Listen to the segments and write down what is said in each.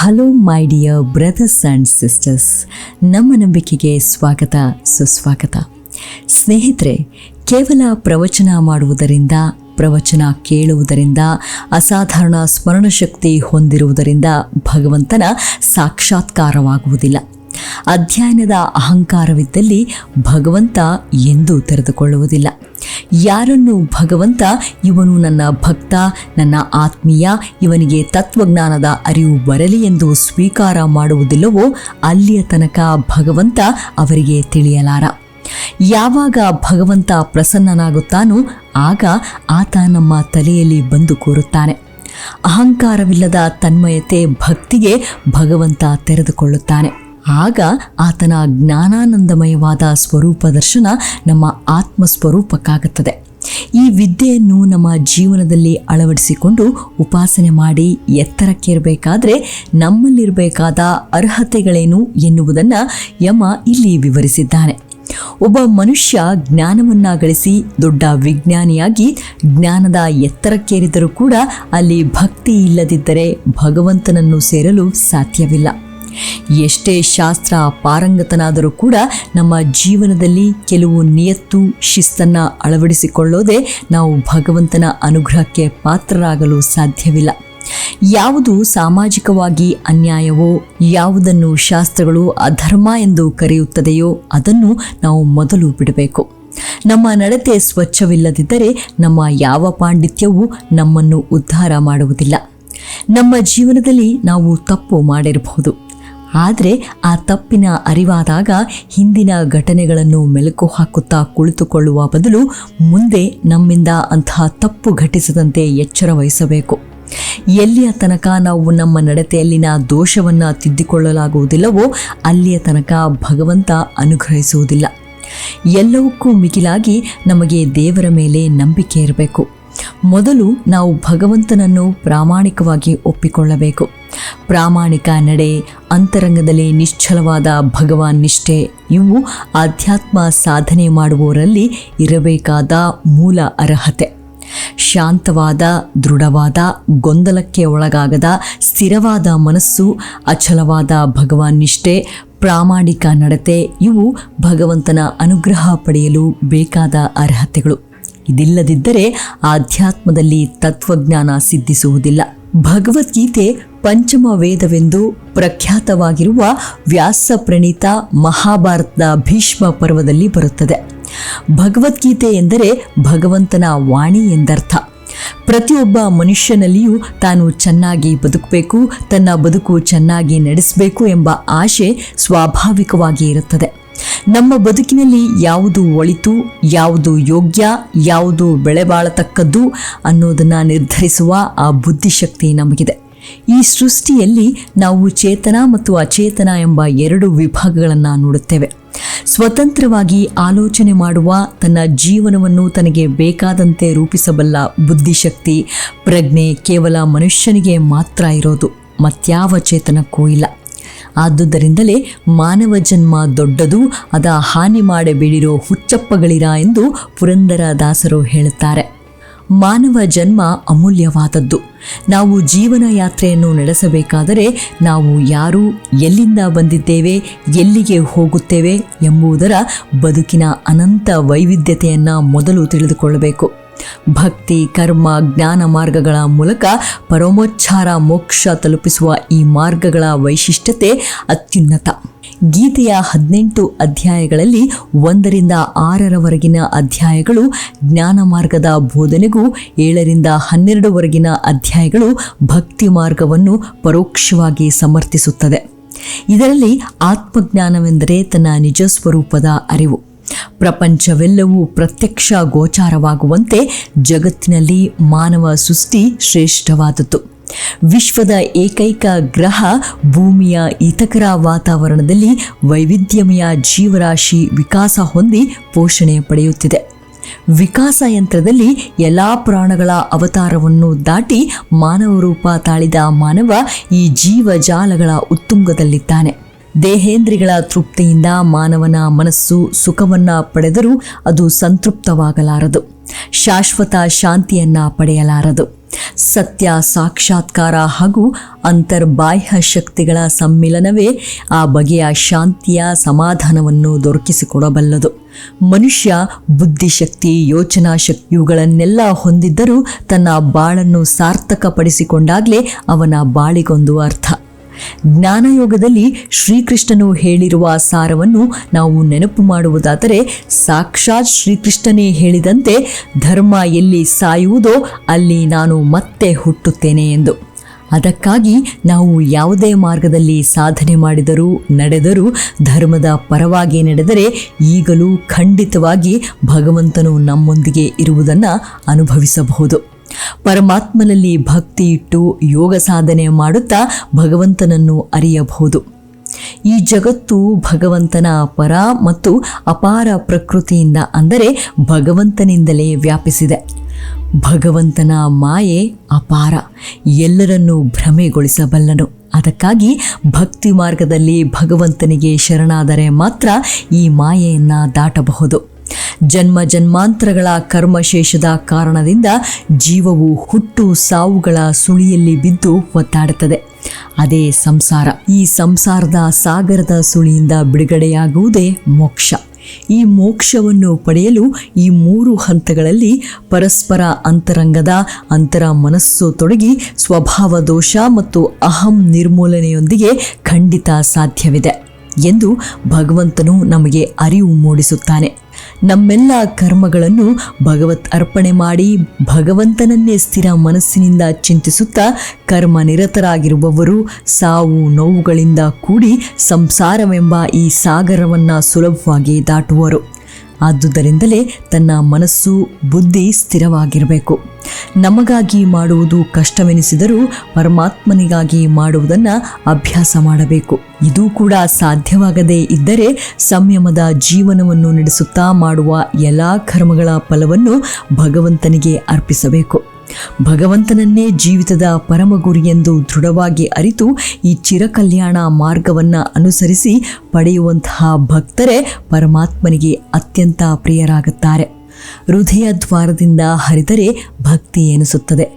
Hello my dear brothers and sisters ನಮ್ಮ ನಂಬಿಕೆಗೆ ಸ್ವಾಗತ, ಸುಸ್ವಾಗತ. ಸ್ನೇಹಿತರೆ, ಕೇವಲ ಪ್ರವಚನ ಮಾಡುವುದರಿಂದ, ಪ್ರವಚನ ಕೇಳುವುದರಿಂದ, ಅಸಾಧಾರಣ ಸ್ಮರಣಶಕ್ತಿ ಹೊಂದಿರುವುದರಿಂದ ಭಗವಂತನ ಸಾಕ್ಷಾತ್ಕಾರವಾಗುವುದಿಲ್ಲ. ಅಧ್ಯಯನದ ಅಹಂಕಾರವಿದ್ದಲ್ಲಿ ಭಗವಂತ ಎಂದೂ ತೆರೆದುಕೊಳ್ಳುವುದಿಲ್ಲ. ಯಾರನ್ನು ಭಗವಂತ? ಇವನು ನನ್ನ ಭಕ್ತ, ನನ್ನ ಆತ್ಮೀಯ, ಇವನಿಗೆ ತತ್ವಜ್ಞಾನದ ಅರಿವು ಬರಲಿ ಎಂದು ಸ್ವೀಕಾರ ಮಾಡುವುದಿಲ್ಲವೋ, ಅಲ್ಲಿಯ ತನಕ ಭಗವಂತ ಅವರಿಗೆ ತಿಳಿಯಲಾರ. ಯಾವಾಗ ಭಗವಂತ ಪ್ರಸನ್ನನಾಗುತ್ತಾನೋ, ಆಗ ಆತ ನಮ್ಮ ತಲೆಯಲ್ಲಿ ಬಂದು ಕೂರುತ್ತಾನೆ. ಅಹಂಕಾರವಿಲ್ಲದ ತನ್ಮಯತೆ ಭಕ್ತಿಗೆ ಭಗವಂತ ತೆರೆದುಕೊಳ್ಳುತ್ತಾನೆ. ಆಗ ಆತನ ಜ್ಞಾನಾನಂದಮಯವಾದ ಸ್ವರೂಪ ದರ್ಶನ ನಮ್ಮ ಆತ್ಮ ಸ್ವರೂಪಕ್ಕಾಗುತ್ತದೆ ಈ ವಿದ್ಯೆಯನ್ನು ನಮ್ಮ ಜೀವನದಲ್ಲಿ ಅಳವಡಿಸಿಕೊಂಡು ಉಪಾಸನೆ ಮಾಡಿ ಎತ್ತರಕ್ಕೇರಬೇಕಾದ್ರೆ ನಮ್ಮಲ್ಲಿರಬೇಕಾದ ಅರ್ಹತೆಗಳೇನು ಎನ್ನುವುದನ್ನು ಯಮ ಇಲ್ಲಿ ವಿವರಿಸಿದ್ದಾನೆ. ಒಬ್ಬ ಮನುಷ್ಯ ಜ್ಞಾನವನ್ನ ಗಳಿಸಿ ದೊಡ್ಡ ವಿಜ್ಞಾನಿಯಾಗಿ ಜ್ಞಾನದ ಎತ್ತರಕ್ಕೇರಿದರೂ ಕೂಡ ಅಲ್ಲಿ ಭಕ್ತಿ ಇಲ್ಲದಿದ್ದರೆ ಭಗವಂತನನ್ನು ಸೇರಲು ಸಾಧ್ಯವಿಲ್ಲ. ಎಷ್ಟೇ ಶಾಸ್ತ್ರ ಪಾರಂಗತನಾದರೂ ಕೂಡ ನಮ್ಮ ಜೀವನದಲ್ಲಿ ಕೆಲವು ನಿಯತ್ತು ಶಿಸ್ತನ್ನು ಅಳವಡಿಸಿಕೊಳ್ಳೋದೇ ನಾವು ಭಗವಂತನ ಅನುಗ್ರಹಕ್ಕೆ ಪಾತ್ರರಾಗಲು ಸಾಧ್ಯವಿಲ್ಲ. ಯಾವುದು ಸಾಮಾಜಿಕವಾಗಿ ಅನ್ಯಾಯವೋ, ಯಾವುದನ್ನು ಶಾಸ್ತ್ರಗಳು ಅಧರ್ಮ ಎಂದು ಕರೆಯುತ್ತದೆಯೋ ಅದನ್ನು ನಾವು ಮೊದಲು ಬಿಡಬೇಕು. ನಮ್ಮ ನಡತೆ ಸ್ವಚ್ಛವಿಲ್ಲದಿದ್ದರೆ ನಮ್ಮ ಯಾವ ಪಾಂಡಿತ್ಯವೂ ನಮ್ಮನ್ನು ಉದ್ಧಾರ ಮಾಡುವುದಿಲ್ಲ. ನಮ್ಮ ಜೀವನದಲ್ಲಿ ನಾವು ತಪ್ಪು ಮಾಡಿರಬಹುದು. ಆದರೆ ಆ ತಪ್ಪಿನ ಅರಿವಾದಾಗ ಹಿಂದಿನ ಘಟನೆಗಳನ್ನು ಮೆಲುಕು ಹಾಕುತ್ತಾ ಕುಳಿತುಕೊಳ್ಳುವ ಬದಲು ಮುಂದೆ ನಮ್ಮಿಂದ ಅಂತಹ ತಪ್ಪು ಘಟಿಸದಂತೆ ಎಚ್ಚರ ವಹಿಸಬೇಕು. ಎಲ್ಲಿಯ ತನಕ ನಾವು ನಮ್ಮ ನಡತೆಯಲ್ಲಿನ ದೋಷವನ್ನು ತಿದ್ದಿಕೊಳ್ಳಲಾಗುವುದಿಲ್ಲವೋ ಅಲ್ಲಿಯ ತನಕ ಭಗವಂತ ಅನುಗ್ರಹಿಸುವುದಿಲ್ಲ. ಎಲ್ಲವಕ್ಕೂ ಮಿಗಿಲಾಗಿ ನಮಗೆ ದೇವರ ಮೇಲೆ ನಂಬಿಕೆ ಇರಬೇಕು. ಮೊದಲು ನಾವು ಭಗವಂತನನ್ನು ಪ್ರಾಮಾಣಿಕವಾಗಿ ಒಪ್ಪಿಕೊಳ್ಳಬೇಕು. ಪ್ರಾಮಾಣಿಕ ನಡೆ, ಅಂತರಂಗದಲ್ಲಿ ನಿಶ್ಚಲವಾದ ಭಗವಾನ್ ನಿಷ್ಠೆ, ಇವು ಆಧ್ಯಾತ್ಮ ಸಾಧನೆ ಮಾಡುವವರಲ್ಲಿ ಇರಬೇಕಾದ ಮೂಲ ಅರ್ಹತೆ. ಶಾಂತವಾದ, ದೃಢವಾದ, ಗೊಂದಲಕ್ಕೆ ಒಳಗಾಗದ, ಸ್ಥಿರವಾದ ಮನಸ್ಸು, ಅಚಲವಾದ ಭಗವಾನ್ ನಿಷ್ಠೆ, ಪ್ರಾಮಾಣಿಕ ನಡತೆ, ಇವು ಭಗವಂತನ ಅನುಗ್ರಹ ಪಡೆಯಲು ಬೇಕಾದ ಅರ್ಹತೆಗಳು. ಇದಿಲ್ಲದಿದ್ದರೆ ಆಧ್ಯಾತ್ಮದಲ್ಲಿ ತತ್ವಜ್ಞಾನ ಸಿದ್ಧಿಸುವುದಿಲ್ಲ. ಭಗವದ್ಗೀತೆ ಪಂಚಮ ವೇದವೆಂದು ಪ್ರಖ್ಯಾತವಾಗಿರುವ ವ್ಯಾಸ ಪ್ರಣೀತ ಮಹಾಭಾರತದ ಭೀಷ್ಮ ಪರ್ವದಲ್ಲಿ ಬರುತ್ತದೆ. ಭಗವದ್ಗೀತೆ ಎಂದರೆ ಭಗವಂತನ ವಾಣಿ ಎಂದರ್ಥ. ಪ್ರತಿಯೊಬ್ಬ ಮನುಷ್ಯನಲ್ಲಿಯೂ ತಾನು ಚೆನ್ನಾಗಿ ಬದುಕಬೇಕು, ತನ್ನ ಬದುಕು ಚೆನ್ನಾಗಿ ನಡೆಸಬೇಕು ಎಂಬ ಆಶೆ ಸ್ವಾಭಾವಿಕವಾಗಿ ಇರುತ್ತದೆ. ನಮ್ಮ ಬದುಕಿನಲ್ಲಿ ಯಾವುದು ಒಳಿತು, ಯಾವುದು ಯೋಗ್ಯ, ಯಾವುದು ಬೆಳೆಬಾಳತಕ್ಕದ್ದು ಅನ್ನೋದನ್ನು ನಿರ್ಧರಿಸುವ ಆ ಬುದ್ಧಿಶಕ್ತಿ ನಮಗಿದೆ. ಈ ಸೃಷ್ಟಿಯಲ್ಲಿ ನಾವು ಚೇತನ ಮತ್ತು ಅಚೇತನ ಎಂಬ ಎರಡು ವಿಭಾಗಗಳನ್ನು ನೋಡುತ್ತೇವೆ. ಸ್ವತಂತ್ರವಾಗಿ ಆಲೋಚನೆ ಮಾಡುವ, ತನ್ನ ಜೀವನವನ್ನು ತನಗೆ ಬೇಕಾದಂತೆ ರೂಪಿಸಬಲ್ಲ ಬುದ್ಧಿಶಕ್ತಿ ಪ್ರಜ್ಞೆ ಕೇವಲ ಮನುಷ್ಯನಿಗೆ ಮಾತ್ರ ಇರೋದು, ಮತ್ಯಾವ ಚೇತನಕ್ಕೂ ಇಲ್ಲ. ಆದುದರಿಂದಲೇ ಮಾನವ ಜನ್ಮ ದೊಡ್ಡದು, ಅದ ಹಾನಿ ಮಾಡಬೇಡಿರೋ ಹುಚ್ಚಪ್ಪಗಳಿರ ಎಂದು ಪುರಂದರ ದಾಸರು ಹೇಳುತ್ತಾರೆ. ಮಾನವ ಜನ್ಮ ಅಮೂಲ್ಯವಾದದ್ದು. ನಾವು ಜೀವನ ಯಾತ್ರೆಯನ್ನು ನಡೆಸಬೇಕಾದರೆ ನಾವು ಯಾರು, ಎಲ್ಲಿಂದ ಬಂದಿದ್ದೇವೆ, ಎಲ್ಲಿಗೆ ಹೋಗುತ್ತೇವೆ ಎಂಬುದರ ಬದುಕಿನ ಅನಂತ ವೈವಿಧ್ಯತೆಯನ್ನು ಮೊದಲು ತಿಳಿದುಕೊಳ್ಳಬೇಕು. ಭಕ್ತಿ, ಕರ್ಮ, ಜ್ಞಾನ ಮಾರ್ಗಗಳ ಮೂಲಕ ಪರಮೋಚ್ಚಾರ ಮೋಕ್ಷ ತಲುಪಿಸುವ ಈ ಮಾರ್ಗಗಳ ವೈಶಿಷ್ಟ್ಯತೆ ಅತ್ಯುನ್ನತ. ಗೀತೆಯ ಹದಿನೆಂಟು ಅಧ್ಯಾಯಗಳಲ್ಲಿ ಒಂದರಿಂದ ಆರರವರೆಗಿನ ಅಧ್ಯಾಯಗಳು ಜ್ಞಾನ ಮಾರ್ಗದ ಬೋಧನೆಗೂ ಏಳರಿಂದ ಹನ್ನೆರಡುವರೆಗಿನ ಅಧ್ಯಾಯಗಳು ಭಕ್ತಿ ಮಾರ್ಗವನ್ನು ಪರೋಕ್ಷವಾಗಿ ಸಮರ್ಥಿಸುತ್ತದೆ. ಇದರಲ್ಲಿ ಆತ್ಮಜ್ಞಾನವೆಂದರೆ ತನ್ನ ನಿಜ ಸ್ವರೂಪದ ಅರಿವು. ಪ್ರಪಂಚವೆಲ್ಲವೂ ಪ್ರತ್ಯಕ್ಷ ಗೋಚಾರವಾಗುವಂತೆ ಜಗತ್ತಿನಲ್ಲಿ ಮಾನವ ಸೃಷ್ಟಿ ಶ್ರೇಷ್ಠವಾದದ್ದು. ವಿಶ್ವದ ಏಕೈಕ ಗ್ರಹ ಭೂಮಿಯ ಹಿತಕರ ವಾತಾವರಣದಲ್ಲಿ ವೈವಿಧ್ಯಮಯ ಜೀವರಾಶಿ ವಿಕಾಸ ಹೊಂದಿ ಪೋಷಣೆ ಪಡೆಯುತ್ತಿದೆ. ವಿಕಾಸ ಯಂತ್ರದಲ್ಲಿ ಎಲ್ಲ ಪ್ರಾಣಗಳ ಅವತಾರವನ್ನು ದಾಟಿ ಮಾನವ ರೂಪ ತಾಳಿದ ಮಾನವ ಈ ಜೀವಜಾಲಗಳ ಉತ್ತುಂಗದಲ್ಲಿದ್ದಾನೆ. ದೇಹೇಂದ್ರಿಗಳ ತೃಪ್ತಿಯಿಂದ ಮಾನವನ ಮನಸ್ಸು ಸುಖವನ್ನ ಪಡೆದರೂ ಅದು ಸಂತೃಪ್ತವಾಗಲಾರದು. ಶಾಶ್ವತ ಶಾಂತಿಯನ್ನ ಪಡೆಯಲಾರದು. ಸತ್ಯ, ಸಾಕ್ಷಾತ್ಕಾರ ಹಾಗೂ ಅಂತರ್ಬಾಹ್ಯ ಶಕ್ತಿಗಳ ಸಮ್ಮಿಲನವೇ ಆ ಬಗೆಯ ಶಾಂತಿಯ ಸಮಾಧಾನವನ್ನು ದೊರಕಿಸಿಕೊಡಬಲ್ಲದು. ಮನುಷ್ಯ ಬುದ್ಧಿಶಕ್ತಿ ಯೋಚನಾ ಶಕ್ತಿ ಇವುಗಳನ್ನೆಲ್ಲ ಹೊಂದಿದ್ದರೂ ತನ್ನ ಬಾಳನ್ನು ಸಾರ್ಥಕಪಡಿಸಿಕೊಂಡಾಗಲೇ ಅವನ ಬಾಳಿಗೊಂದು ಅರ್ಥ. ಜ್ಞಾನಯೋಗದಲ್ಲಿ ಶ್ರೀಕೃಷ್ಣನು ಹೇಳಿರುವ ಸಾರವನ್ನು ನಾವು ನೆನಪು ಮಾಡುವುದಾದರೆ ಸಾಕ್ಷಾತ್ ಶ್ರೀಕೃಷ್ಣನೇ ಹೇಳಿದಂತೆ ಧರ್ಮ ಎಲ್ಲಿ ಸಾಯುವುದೋ ಅಲ್ಲಿ ನಾನು ಮತ್ತೆ ಹುಟ್ಟುತ್ತೇನೆ ಎಂದು. ಅದಕ್ಕಾಗಿ ನಾವು ಯಾವುದೇ ಮಾರ್ಗದಲ್ಲಿ ಸಾಧನೆ ಮಾಡಿದರೂ, ನಡೆದರೂ, ಧರ್ಮದ ಪರವಾಗಿ ನಡೆದರೆ ಈಗಲೂ ಖಂಡಿತವಾಗಿ ಭಗವಂತನು ನಮ್ಮೊಂದಿಗೆ ಇರುವುದನ್ನು ಅನುಭವಿಸಬಹುದು. ಪರಮಾತ್ಮನಲ್ಲಿ ಭಕ್ತಿ ಇಟ್ಟು ಯೋಗ ಸಾಧನೆ ಮಾಡುತ್ತಾ ಭಗವಂತನನ್ನು ಅರಿಯಬಹುದು. ಈ ಜಗತ್ತು ಭಗವಂತನ ಪರ ಮತ್ತು ಅಪಾರ ಪ್ರಕೃತಿಯಿಂದ ಅಂದರೆ ಭಗವಂತನಿಂದಲೇ ವ್ಯಾಪಿಸಿದೆ. ಭಗವಂತನ ಮಾಯೆ ಅಪಾರ. ಎಲ್ಲರನ್ನೂ ಭ್ರಮೆಗೊಳಿಸಬಲ್ಲನು. ಅದಕ್ಕಾಗಿ ಭಕ್ತಿ ಮಾರ್ಗದಲ್ಲಿ ಭಗವಂತನಿಗೆ ಶರಣಾದರೆ ಮಾತ್ರ ಈ ಮಾಯೆಯನ್ನು ದಾಟಬಹುದು. ಜನ್ಮ ಜನ್ಮಾಂತರಗಳ ಕರ್ಮಶೇಷದ ಕಾರಣದಿಂದ ಜೀವವು ಹುಟ್ಟು ಸಾವುಗಳ ಸುಳಿಯಲ್ಲಿ ಬಿದ್ದು ಒತ್ತಾಡುತ್ತದೆ ಅದೇ ಸಂಸಾರ. ಈ ಸಂಸಾರದ ಸಾಗರದ ಸುಳಿಯಿಂದ ಬಿಡುಗಡೆಯಾಗುವುದೇ ಮೋಕ್ಷ. ಈ ಮೋಕ್ಷವನ್ನು ಪಡೆಯಲು ಈ ಮೂರು ಹಂತಗಳಲ್ಲಿ ಪರಸ್ಪರ ಅಂತರಂಗದ ಅಂತರ ಮನಸ್ಸು ತೊಡಗಿ ಸ್ವಭಾವ ದೋಷ ಮತ್ತು ಅಹಂ ನಿರ್ಮೂಲನೆಯೊಂದಿಗೆ ಖಂಡಿತ ಸಾಧ್ಯವಿದೆ ಎಂದು ಭಗವಂತನು ನಮಗೆ ಅರಿವು ಮೂಡಿಸುತ್ತಾನೆ. ನಮ್ಮೆಲ್ಲ ಕರ್ಮಗಳನ್ನು ಭಗವತ್ ಅರ್ಪಣೆ ಮಾಡಿ ಭಗವಂತನನ್ನೇ ಸ್ಥಿರ ಮನಸ್ಸಿನಿಂದ ಚಿಂತಿಸುತ್ತಾ ಕರ್ಮ ನಿರತರಾಗಿರುವವರು ಸಾವು ನೋವುಗಳಿಂದ ಕೂಡಿ ಸಂಸಾರವೆಂಬ ಈ ಸಾಗರವನ್ನು ಸುಲಭವಾಗಿ ದಾಟುವರು. ಆದುದರಿಂದಲೇ ತನ್ನ ಮನಸ್ಸು, ಬುದ್ಧಿ ಸ್ಥಿರವಾಗಿರಬೇಕು. ನಮಗಾಗಿ ಮಾಡುವುದು ಕಷ್ಟವೆನಿಸಿದರೂ ಪರಮಾತ್ಮನಿಗಾಗಿ ಮಾಡುವುದನ್ನು ಅಭ್ಯಾಸ ಮಾಡಬೇಕು. ಇದು ಕೂಡ ಸಾಧ್ಯವಾಗದೇ ಇದ್ದರೆ ಸಂಯಮದ ಜೀವನವನ್ನು ನಡೆಸುತ್ತಾ ಮಾಡುವ ಎಲ್ಲ ಕರ್ಮಗಳ ಫಲವನ್ನು ಭಗವಂತನಿಗೆ ಅರ್ಪಿಸಬೇಕು. ಭಗವಂತನನ್ನೇ ಜೀವಿತದ ಪರಮ ಗುರಿಯೆಂದು ದೃಢವಾಗಿ ಅರಿತು ಈ ಚಿರಕಲ್ಯಾಣ ಮಾರ್ಗವನ್ನು ಅನುಸರಿಸಿ ಪಡೆಯುವಂತಹ ಭಕ್ತರೇ ಪರಮಾತ್ಮನಿಗೆ ಅತ್ಯಂತ ಪ್ರಿಯರಾಗುತ್ತಾರೆ. ಹೃದಯ ದ್ವಾರದಿಂದ ಹರಿದರೆ ಭಕ್ತಿ ಎನಿಸುತ್ತದೆ.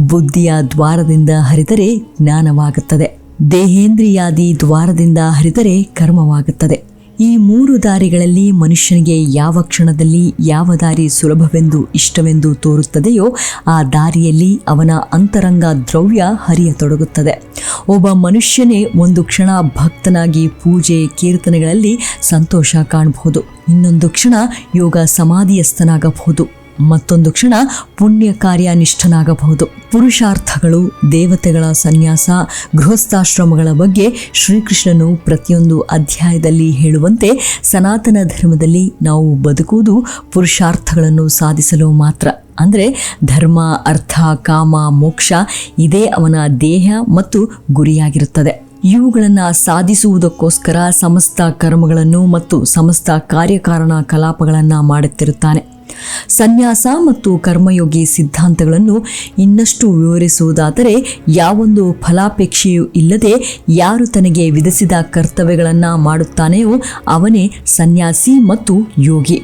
ಬುದ್ಧಿಯ ದ್ವಾರದಿಂದ ಹರಿದರೆ ಜ್ಞಾನವಾಗುತ್ತದೆ. ದೇಹೇಂದ್ರಿಯಾದಿ ದ್ವಾರದಿಂದ ಹರಿದರೆ ಕರ್ಮವಾಗುತ್ತದೆ. ಈ ಮೂರು ದಾರಿಗಳಲ್ಲಿ ಮನುಷ್ಯನಿಗೆ ಯಾವ ಕ್ಷಣದಲ್ಲಿ ಯಾವ ದಾರಿ ಸುಲಭವೆಂದು ಇಷ್ಟವೆಂದು ತೋರುತ್ತದೆಯೋ ಆ ದಾರಿಯಲ್ಲಿ ಅವನ ಅಂತರಂಗ ದ್ರವ್ಯ ಹರಿಯತೊಡಗುತ್ತದೆ. ಒಬ್ಬ ಮನುಷ್ಯನೇ ಒಂದು ಕ್ಷಣ ಭಕ್ತನಾಗಿ ಪೂಜೆ, ಕೀರ್ತನೆಗಳಲ್ಲಿ ಸಂತೋಷ ಕಾಣಬಹುದು. ಇನ್ನೊಂದು ಕ್ಷಣ ಯೋಗ ಸಮಾಧಿಯಸ್ಥನಾಗಬಹುದು. ಮತ್ತೊಂದು ಕ್ಷಣ ಪುಣ್ಯ ಕಾರ್ಯ ನಿಷ್ಠನಾಗಬಹುದು ಪುರುಷಾರ್ಥಗಳು, ದೇವತೆಗಳ ಸನ್ಯಾಸ, ಗೃಹಸ್ಥಾಶ್ರಮಗಳ ಬಗ್ಗೆ ಶ್ರೀಕೃಷ್ಣನು ಪ್ರತಿಯೊಂದು ಅಧ್ಯಾಯದಲ್ಲಿ ಹೇಳುವಂತೆ ಸನಾತನ ಧರ್ಮದಲ್ಲಿ ನಾವು ಬದುಕುವುದು ಪುರುಷಾರ್ಥಗಳನ್ನು ಸಾಧಿಸಲು ಮಾತ್ರ. ಅಂದರೆ ಧರ್ಮ, ಅರ್ಥ, ಕಾಮ, ಮೋಕ್ಷ ಇದೇ ಅವನ ದೇಹ ಮತ್ತು ಗುರಿಯಾಗಿರುತ್ತದೆ. ಇವುಗಳನ್ನು ಸಾಧಿಸುವುದಕ್ಕೋಸ್ಕರ ಸಮಸ್ತ ಕರ್ಮಗಳನ್ನು ಮತ್ತು ಸಮಸ್ತ ಕಾರ್ಯಕಾರಣ ಕಲಾಪಗಳನ್ನು ಮಾಡುತ್ತಿರುತ್ತಾನೆ. ಸನ್ಯಾಸ ಮತ್ತು ಕರ್ಮಯೋಗಿ ಸಿದ್ಧಾಂತಗಳನ್ನು ಇನ್ನಷ್ಟು ವಿವರಿಸುವುದಾದರೆ, ಯಾವೊಂದು ಫಲಾಪೇಕ್ಷೆಯೂ ಇಲ್ಲದೆ ಯಾರು ತನಗೆ ವಿಧಿಸಿದ ಕರ್ತವ್ಯಗಳನ್ನು ಮಾಡುತ್ತಾನೆಯೋ ಅವನೇ ಸನ್ಯಾಸಿ ಮತ್ತು ಯೋಗಿ.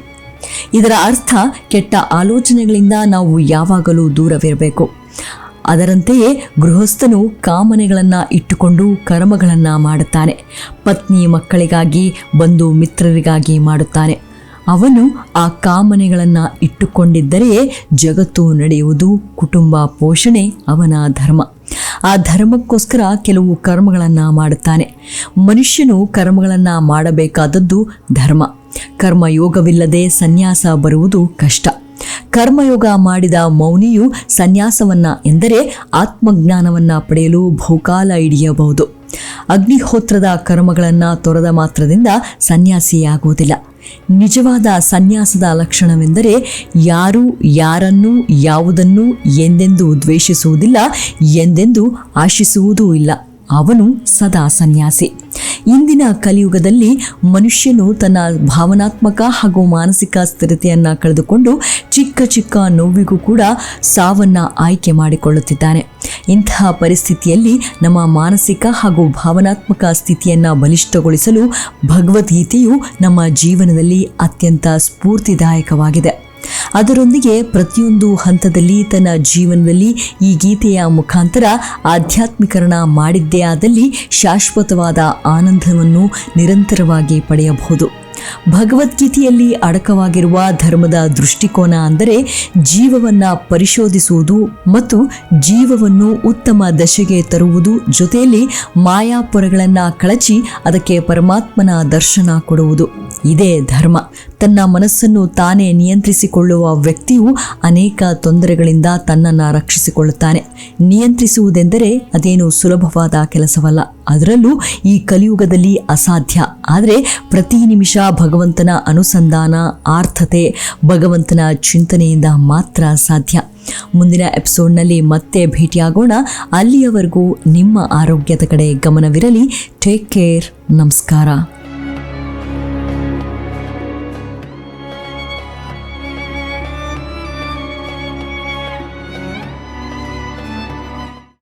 ಇದರ ಅರ್ಥ, ಕೆಟ್ಟ ಆಲೋಚನೆಗಳಿಂದ ನಾವು ಯಾವಾಗಲೂ ದೂರವಿರಬೇಕು. ಅದರಂತೆಯೇ ಗೃಹಸ್ಥನು ಕಾಮನೆಗಳನ್ನು ಇಟ್ಟುಕೊಂಡು ಕರ್ಮಗಳನ್ನು ಮಾಡುತ್ತಾನೆ. ಪತ್ನಿ ಮಕ್ಕಳಿಗಾಗಿ ಬಂಧು ಮಿತ್ರರಿಗಾಗಿ ಮಾಡುತ್ತಾನೆ. ಅವನು ಆ ಕಾಮನೆಗಳನ್ನು ಇಟ್ಟುಕೊಂಡಿದ್ದರೆಯೇ ಜಗತ್ತು ನಡೆಯುವುದು ಕುಟುಂಬ ಪೋಷಣೆ ಅವನ ಧರ್ಮ. ಆ ಧರ್ಮಕ್ಕೋಸ್ಕರ ಕೆಲವು ಕರ್ಮಗಳನ್ನು ಮಾಡುತ್ತಾನೆ. ಮನುಷ್ಯನು ಕರ್ಮಗಳನ್ನು ಮಾಡಬೇಕಾದದ್ದು ಧರ್ಮ. ಕರ್ಮಯೋಗವಿಲ್ಲದೆ ಸನ್ಯಾಸ ಬರುವುದು ಕಷ್ಟ. ಕರ್ಮಯೋಗ ಮಾಡಿದ ಮೌನಿಯು ಸನ್ಯಾಸವನ್ನ ಎಂದರೆ ಆತ್ಮಜ್ಞಾನವನ್ನ ಪಡೆಯಲು ಬಹುಕಾಲ ಹಿಡಿಯಬಹುದು. ಅಗ್ನಿಹೋತ್ರದ ಕರ್ಮಗಳನ್ನು ತೊರೆದ ಮಾತ್ರದಿಂದ ಸನ್ಯಾಸಿಯಾಗುವುದಿಲ್ಲ. ನಿಜವಾದ ಸನ್ಯಾಸದ ಲಕ್ಷಣವೆಂದರೆ ಯಾರು ಯಾರನ್ನು, ಯಾವುದನ್ನು, ಎಂದೆಂದೂ ದ್ವೇಷಿಸುವುದಿಲ್ಲ, ಎಂದೆಂದೂ ಆಶಿಸುವುದೂ ಇಲ್ಲ. ಅವನು ಸದಾ ಸನ್ಯಾಸಿ. ಇಂದಿನ ಕಲಿಯುಗದಲ್ಲಿ ಮನುಷ್ಯನು ತನ್ನ ಭಾವನಾತ್ಮಕ ಹಾಗೂ ಮಾನಸಿಕ ಸ್ಥಿರತೆಯನ್ನು ಕಳೆದುಕೊಂಡು ಚಿಕ್ಕ ಚಿಕ್ಕ ನೋವಿಗೂ ಕೂಡ ಸಾವನ್ನು ಆಯ್ಕೆ ಮಾಡಿಕೊಳ್ಳುತ್ತಿದ್ದಾನೆ. ಇಂತಹ ಪರಿಸ್ಥಿತಿಯಲ್ಲಿ ನಮ್ಮ ಮಾನಸಿಕ ಹಾಗೂ ಭಾವನಾತ್ಮಕ ಸ್ಥಿತಿಯನ್ನು ಬಲಿಷ್ಠಗೊಳಿಸಲು ಭಗವದ್ಗೀತೆಯು ನಮ್ಮ ಜೀವನದಲ್ಲಿ ಅತ್ಯಂತ ಸ್ಫೂರ್ತಿದಾಯಕವಾಗಿದೆ. ಅದರೊಂದಿಗೆ ಪ್ರತಿಯೊಂದು ಹಂತದಲ್ಲಿ ತನ್ನ ಜೀವನದಲ್ಲಿ ಈ ಗೀತೆಯ ಮುಖಾಂತರ ಆಧ್ಯಾತ್ಮೀಕರಣ ಮಾಡಿದ್ದೇ ಆದಲ್ಲಿ ಶಾಶ್ವತವಾದ ಆನಂದವನ್ನು ನಿರಂತರವಾಗಿ ಪಡೆಯಬಹುದು. ಭಗವದ್ಗೀತೆಯಲ್ಲಿ ಅಡಕವಾಗಿರುವ ಧರ್ಮದ ದೃಷ್ಟಿಕೋನ ಅಂದರೆ ಜೀವವನ್ನು ಪರಿಶೋಧಿಸುವುದು ಮತ್ತು ಜೀವವನ್ನು ಉತ್ತಮ ದಶೆಗೆ ತರುವುದು ಜೊತೆಯಲ್ಲಿ ಮಾಯಾಪುರಗಳನ್ನು ಕಳಚಿ ಅದಕ್ಕೆ ಪರಮಾತ್ಮನ ದರ್ಶನ ಕೊಡುವುದು. ಇದೇ ಧರ್ಮ. ತನ್ನ ಮನಸ್ಸನ್ನು ತಾನೇ ನಿಯಂತ್ರಿಸಿಕೊಳ್ಳುವ ವ್ಯಕ್ತಿಯು ಅನೇಕ ತೊಂದರೆಗಳಿಂದ ತನ್ನನ್ನು ರಕ್ಷಿಸಿಕೊಳ್ಳುತ್ತಾನೆ. ನಿಯಂತ್ರಿಸುವುದೆಂದರೆ ಅದೇನು ಸುಲಭವಾದ ಕೆಲಸವಲ್ಲ. ಅದರಲ್ಲೂ ಈ ಕಲಿಯುಗದಲ್ಲಿ ಅಸಾಧ್ಯ. ಆದರೆ ಪ್ರತಿ ನಿಮಿಷ ಭಗವಂತನ ಅನುಸಂಧಾನ, ಆರ್ಥತೆ, ಭಗವಂತನ ಚಿಂತನೆಯಿಂದ ಮಾತ್ರ ಸಾಧ್ಯ. ಮುಂದಿನ ಎಪಿಸೋಡ್ನಲ್ಲಿ ಮತ್ತೆ ಭೇಟಿಯಾಗೋಣ. ಅಲ್ಲಿಯವರೆಗೂ ನಿಮ್ಮ ಆರೋಗ್ಯದ ಕಡೆ ಗಮನವಿರಲಿ. ಟೇಕ್ ಕೇರ್ ನಮಸ್ಕಾರ.